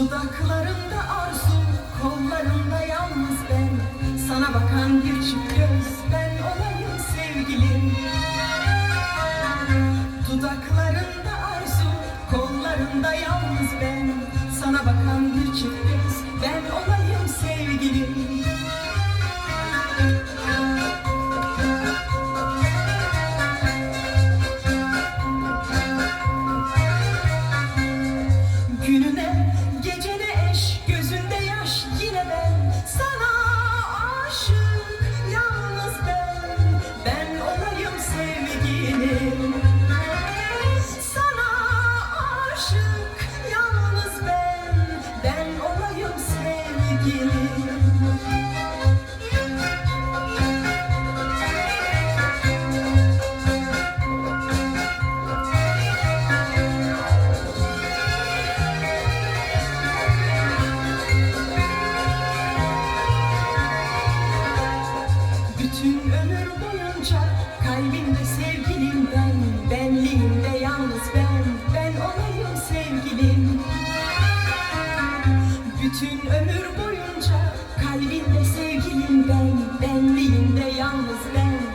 Dudaklarımda arzu, kollarımda yalnız ben. Sana bakan bir çift göz, ben olayım sevgilim. Dudaklarımda arzu, kollarımda yalnız ben. Sana bakan bir çift göz, ben olayım sevgilim. Bütün ömür boyunca kalbimde sevgilim ben yalnız ben, ben olayım sevgilim. Bütün ömür boyunca kalbinde sevgilim ben, benliğinde yalnız ben.